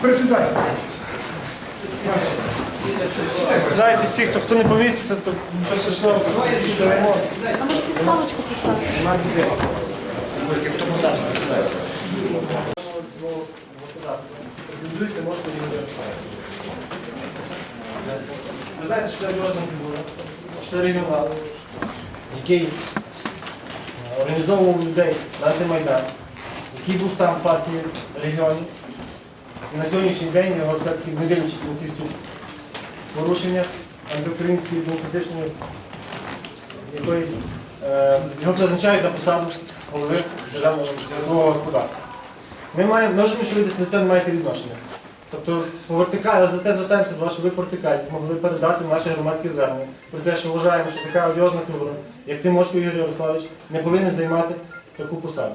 Присідайте. Знаєте, всі, хто, хто не поміститься, то нічого страшного. А може під салочку поставити? Можете її Ви знаєте, що це розмінки були? Що це регіонал, який е, організовував людей на антимайдан, який був сам в партії регіонів. І на сьогоднішній день його все-таки не дивлячись на ці всі порушення антиукраїнської демократичної якоїсь, е, його призначають на посаду голови державного господарства. Ми маємо, ми розуміємо, що ви до цього не маєте відношення. Тобто по вертикалі, але зате звертаємося до по вертикалі змогли передати наше громадське звернення про те, що вважаємо, що така одіозна фігура, як Тимошко Ігор Ярославович, не повинен займати таку посаду.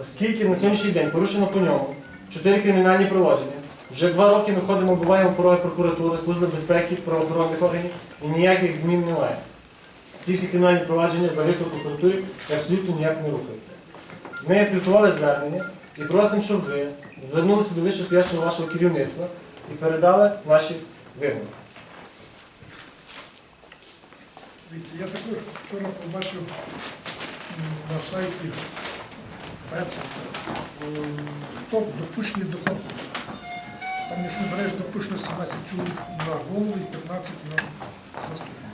Оскільки на сьогоднішній день порушено по ньому чотири кримінальні провадження, вже два роки ми ходимо, буваємо пороги прокуратури, Служби безпеки, правоохоронних органів і ніяких змін немає. Ці всі кримінальні провадження за в прокуратурі абсолютно ніяк не рухаються. Ми підготували звернення і просимо, щоб ви звернулися до вищостоящого вашого керівництва і передали наші вимоги. Я також вчора побачив на сайті хто допущений до конкурсу. Там, якщо береш допущено 17 чоловік на голову і 15 на заступника.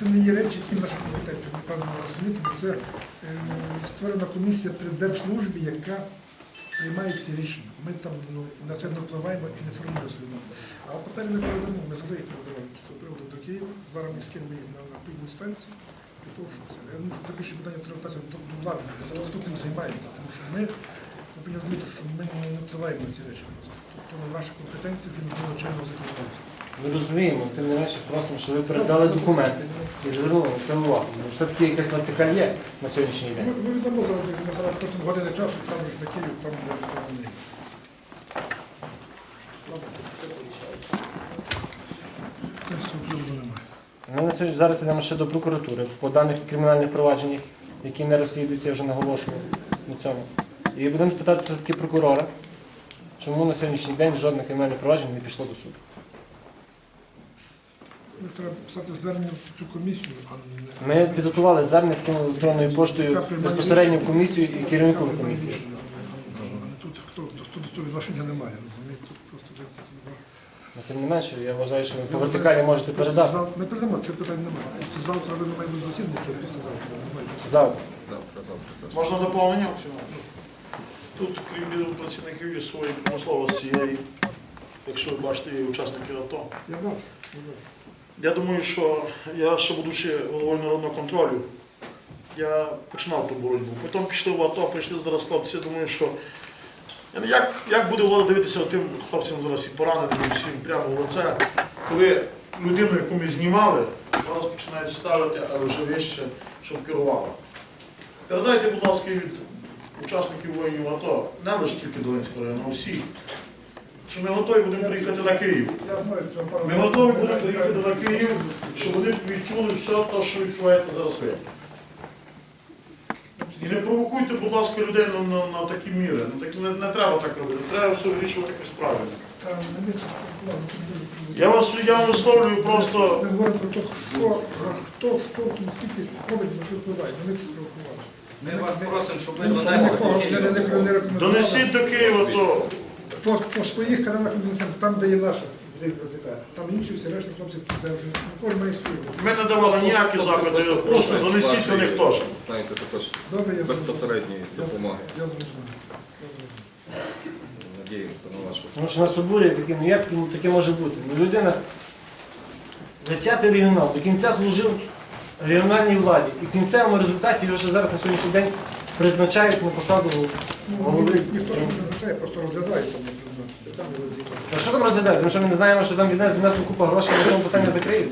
Це не є речі, які в нашому комітеті, ви певно розумієте, бо це е, створена комісія при держслужбі, яка приймає ці рішення. Ми там ну, на це не впливаємо і не формуємо. А папери ми передамо, ми завжди їх передавали з приводу до Києва. Зараз ми їх на, на півну станцію. Для того, щоб це. Я думаю, що це більше питання треба до, до влади, хто, хто цим займається. Тому що ми, ви повинні розуміти, що ми не, впливаємо на ці речі. Тобто наша компетенція це не чинного законодавства. Ми розуміємо, тим не менше просимо, щоб ви передали документи і звернули на це увагу. Бо Все-таки якась вертикаль є на сьогоднішній день. ми ми зараз потім години часу, там на Київ, там де там. Та немає. Ми на сьогодні зараз йдемо ще до прокуратури по даних кримінальних провадженнях, які не розслідуються, я вже наголошую на цьому. І будемо питати все-таки прокурора, чому на сьогоднішній день жодне кримінальне провадження не пішло до суду. Ну, Треба писати звернення в цю комісію, а не... Ми підготували звернення, скинули електронною поштою безпосередньо в комісію і керівнику Яка комісії. А не тут хто, хто до цього відношення не має, розумієте? Тут просто десь хіба... Ну, Тим не менше, я вважаю, що ви по вертикалі можете передати. зав- Ми передамо, це питань немає. Завтра ви не має засідання, чи післязавтра. не має бути. Завтра. Можна доповнення? Тут, крім працівників, є свої промисловості, є, і, якщо ви бачите, є учасники АТО. Я бачу, я бачу. Я думаю, що я ще будучи головою народного контролю, я починав ту боротьбу. Потім пішли в АТО, прийшли зараз хлопці. Я думаю, що як, як буде влада дивитися тим хлопцям зараз і пораненим всім прямо в лице, коли людину, яку ми знімали, зараз починають ставити, але вже вище, щоб керувала. Передайте, будь ласка, від учасників воїнів АТО, не лише тільки Долинського району, а всіх, що ми готові будемо приїхати на Київ. Ми готові будемо приїхати на Київ, щоб вони відчули все те, що відчуваєте зараз ви. І не провокуйте, будь ласка, людей на, на, на такі міри. Ну, так, не, не треба так робити. Треба все вирішувати якось правильно. На не Я вас я вам висловлюю просто. Ми говоримо про те, що, хто, що в тому світі робить, на що впливає. На місці спілкування. Ми вас просимо, щоб ви Ми донесли не, не, не, не. Донесіть до Києва, то По, по своїх каналах там, де є наша бібліотека. Там інші всі решта хлопці, це вже кожен має ми не давали ніякі запити, просто донесіть до них теж. Знаєте, також Добре, я безпосередньої допомоги. Я зрозумів. Я. Надіємося на вашу. Тому що нас обурює таке, ну як ну, таке може бути? Ну, людина затятий регіонал, до кінця служив регіональній владі. І в кінцевому результаті його ще зараз на сьогоднішній день призначають на посаду голови. ні- ніхто ж не призначає, просто розглядає там не. А що там розглядати? Тому що ми не знаємо, що там віднес віднесли купа грошей, на цьому питання закриють.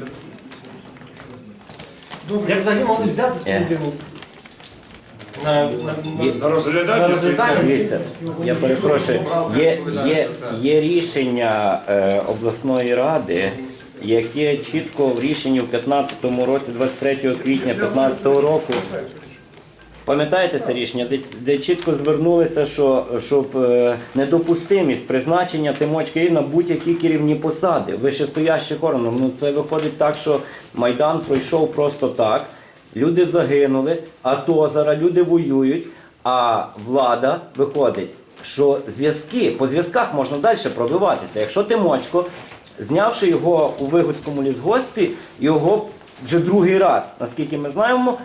Добре, Як взагалі могли взяти цю Е. людину? На, на, на, Є- на розглядання? Дивіться, я перепрошую, є, є, є рішення е, обласної ради яке чітко в рішенні в 15-му році, 23 квітня 15 року, пам'ятаєте це рішення, де, де чітко звернулися, що щоб е, недопустимість призначення Тимочки на будь-які керівні посади вищестоящих органів. Ну це виходить так, що Майдан пройшов просто так. Люди загинули, а то зараз люди воюють, а влада виходить, що зв'язки по зв'язках можна далі пробиватися. Якщо Тимочко, знявши його у Вигодському лісгоспі, його вже другий раз, наскільки ми знаємо,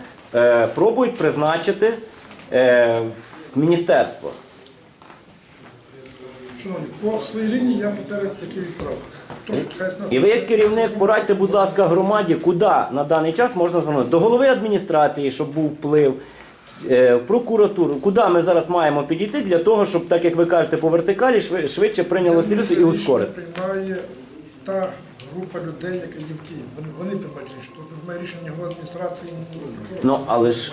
пробують призначити е, в міністерство. Шановні, по своїй лінії я поперед відправив. Хай знає. І ви, як керівник, порадьте, будь ласка, громаді, куди на даний час можна звернути? До голови адміністрації, щоб був вплив, е, в прокуратуру. Куди ми зараз маємо підійти для того, щоб, так як ви кажете, по вертикалі швидше прийнялося і ускорити? Приймає та група людей, яка є в Києві. Вони, вони приймають рішення. Тут немає рішення його адміністрації. Ну, але ж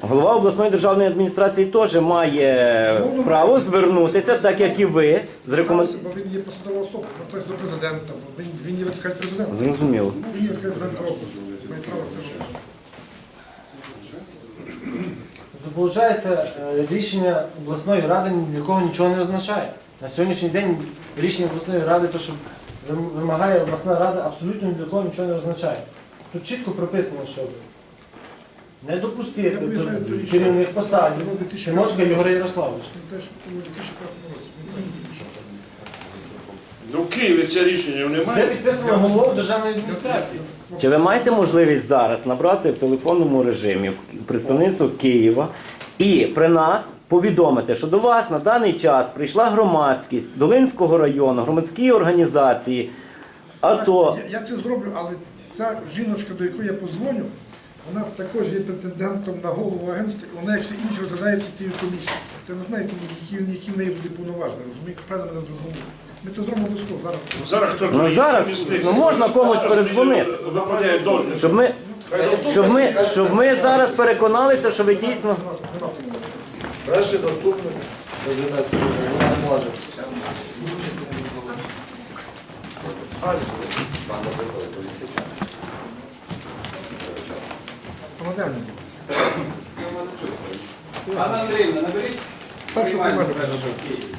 голова обласної державної адміністрації теж має право звернутися, так як і ви, з рекомендацією. Бо він є посадова особа, ну, тобто до президента. бо Він, він є вертикаль президента. Зрозуміло. Він є вертикаль президента області. Має право це робити. Тобто, виходить, рішення обласної ради ні для кого нічого не означає. На сьогоднішній день рішення обласної ради, то, що вимагає обласна рада, абсолютно ні для кого нічого не означає. Тут чітко прописано, що не допустити до керівних посадів Воно 2005 Ігоря Ярославовича. Він теж тому 2005 році. пам'ятаю, що. Ну, в Києві це рішення Це немає. підписано головою державної адміністрації. Чи ви маєте можливість зараз набрати в телефонному режимі в представництво Києва і при нас повідомити, що до вас на даний час прийшла громадськість Долинського району, громадські організації, АТО. Я, я це зроблю, але ця жіночка, до якої я позвоню, вона також є претендентом на голову агентства, і вона всі інші розглядається цією комісією. Я не знаю, які, які, в неї буде повноваження, розумієте? Правильно мене зрозуміли. Ми це зробимо обов'язково зараз. Зараз хто Ну зараз ну, можна комусь передзвонити. должність. Щоб ми, щоб, ми, щоб ми зараз переконалися, що ви дійсно. Перший заступник. Громадяни. Анна Андріївна, наберіть. Першу приймальну приймальну. першу в Києві.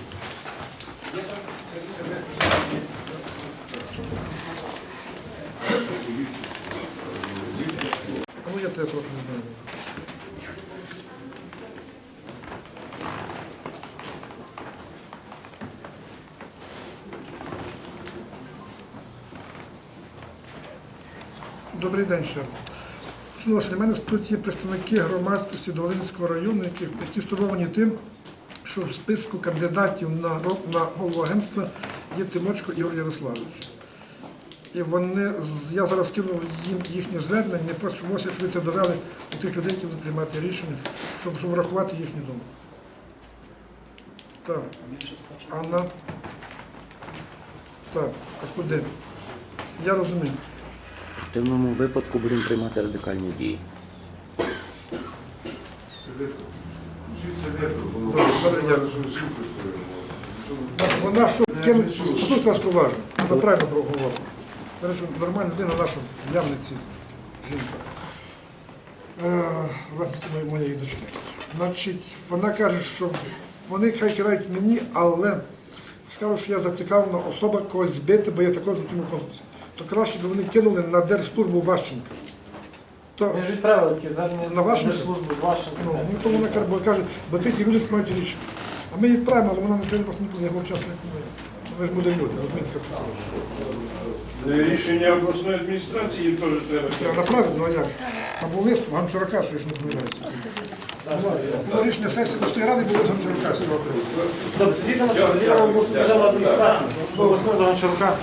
А ну я тебе трохи не знаю. Добрий день ще. раз. У мене тут є представники громадськості Долинського району, які, які стурбовані тим, що в списку кандидатів на, на голову агентства є Тимочко Ігор Ярославович. І вони, я зараз скинув їм їхнє звернення, не просто щоб щоб ви це довели до тих людей, які будуть приймати рішення, щоб, щоб врахувати їхню думку. Так. Анна. Так, а куди? Я розумію. В активному випадку будемо приймати радикальні дії. Вона що кинуть, послухайте нас уважно, вона правильно проговорила. Нормальна людина наша в Ямниці жінка. Е, власниця моєї- дочки. Значить, вона каже, що вони хай кидають мені, але скажуть, що я зацікавлена особа когось збити, бо я також в цьому конкурсі. То краще б вони кинули на Держслужбу Ващенка. То, Ми ж відправили такі звернення На вашу службу з вашим. Ну, ну то вона каже, бо каже, бо це ті люди ж мають рішення. А ми відправимо, але вона на це просто не його вчасно не впливає. Ви ж буде люди, розумієте, як це. Рішення обласної адміністрації теж треба. Я на фразі, ну а як? Або лист Гончарака, що ж не помиляється. Було, було рішення сесії обласної ради, було Гончарака. Тобто, відомо, що державна адміністрація, обласного Гончарука.